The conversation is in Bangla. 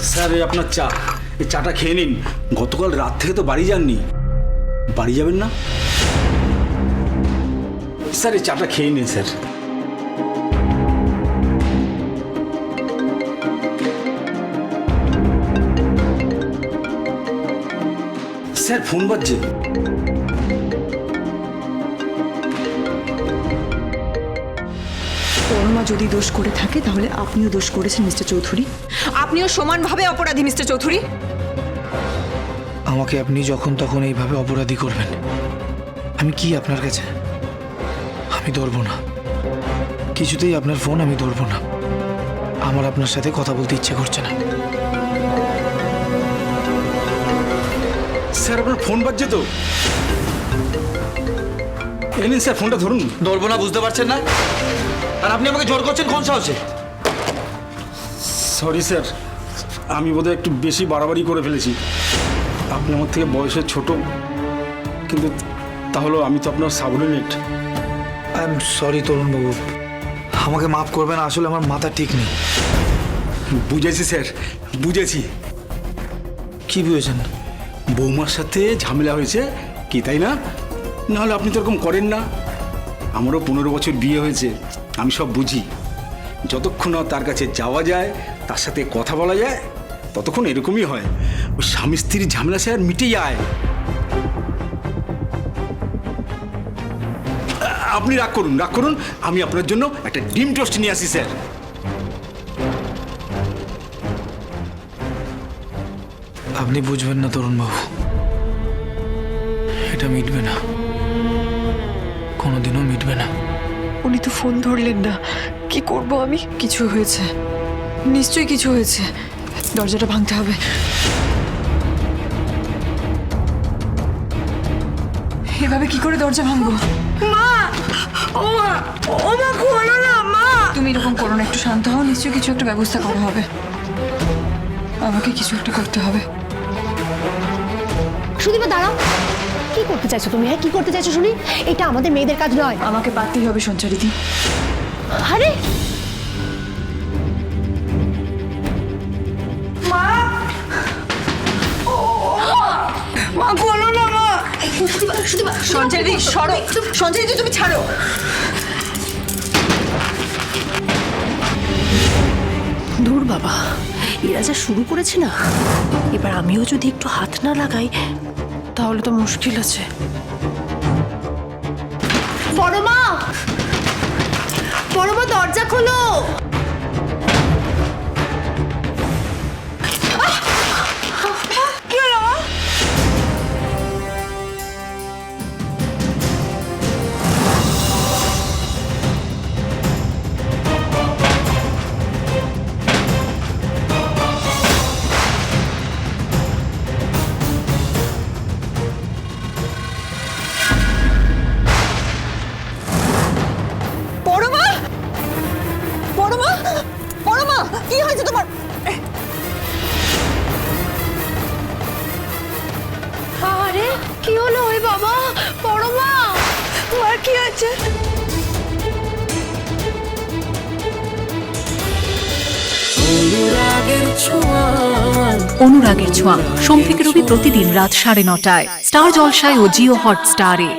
স্যার, এই আপনার চা। এই চাটা খেয়ে নিন। গতকাল রাত থেকে তো বাড়ি যাননি। বাড়ি যাবেন না? স্যার, এই চাটা খেয়ে নিন, স্যার। স্যার, ফোন বাজছে। যদি দোষ করে থাকে তাহলে আপনিও দোষ করেছেন মিস্টার চৌধুরী। আপনিও সমানভাবে অপরাধী মিস্টার চৌধুরী। আমাকে আপনি যখন তখন এইভাবে অপরাধী করবেন আমি কি আপনার কাছে? আমি ধরবো না। কিছুতেই আপনার ফোন আমি ধরবো না। আমার আপনার সাথে কথা বলতে ইচ্ছে করছে না। স্যার আপনার ফোন বাজছে তো। নিন স্যার ফোনটা ধরুন। ধরবো না বুঝতে পারছেন না? আর আপনি আমাকে জোর করছেন? কোন সাহসে? সরি স্যার আমি বোধহয় একটু বেশি বাড়াবাড়ি করে ফেলেছি। আপনি আমার থেকে বয়সে ছোট কিন্তু তাহলেও আমি তো আপনার সাবঅর্ডিনেট আই এম সরি তরুণবাবু। আমাকে মাফ করবেন আসলে আমার মাথা ঠিক নেই। বুঝেছি স্যার বুঝেছি। কি বুঝেছেন? বৌমার সাথে ঝামেলা হয়েছে কি তাই না? নাহলে আপনি তো এরকম করেন না। আমারও পনেরো বছর বিয়ে হয়েছে। আমি সব বুঝি। যতক্ষণ তার কাছে যাওয়া যায়, তার সাথে কথা বলা যায়, ততক্ষণ এরকমই হয়। ওই স্বামী স্ত্রীর ঝামেলা সে আর মিটে যায় আপনি রাগ করুন রাগ করুন। আমি আপনার জন্য একটা ডিম টোস্ট নিয়ে আসি, স্যার। আপনি বুঝবেন না, তরুণবাবু। এটা মিটবে না। কোনোদিনও মিটবে না। উনি তো ফোন ধরলেন না। কি করব আমি? কিছু হয়েছে। নিশ্চয়ই কিছু হয়েছে। দরজাটা ভাঙতে হবে। এভাবে কি করে দরজা ভাঙবো? মা! ও মা! ও মা খোলো না মা! তুমি এরকম করো না একটু শান্ত হও নিশ্চয়ই কিছু একটা ব্যবস্থা করা হবে। আমাকে কিছু একটা করতে হবে। সুদীপা দাঁড়াও। কি করতে চাইছো তুমি? হ্যাঁ কি করতে চাইছো শুনি? এটা আমাদের মেয়েদের কাজ নয়। আমাকে পারতেই হবে সঞ্চারিতি আরে! মা! খোলো না মা! সঞ্চারিতি সরো। সঞ্চারিতি তুমি ছাড়ো। দূর বাবা এরা যা শুরু করেছে না এবার আমিও যদি একটু হাত না লাগাই তাহলে তো মুশকিল আছে। পরমা পরমা দরজা খোলো! পরমা কি হয়েছে তোমার? আরে কি হলো? ওই বাবা বড় মা! তোমার কি হয়েছে? অনুরাগের ছোঁয়া। সোম থেকে রবি প্রতিদিন রাত সাড়ে নটায়। স্টার জলসায় ও জিও হটস্টারে।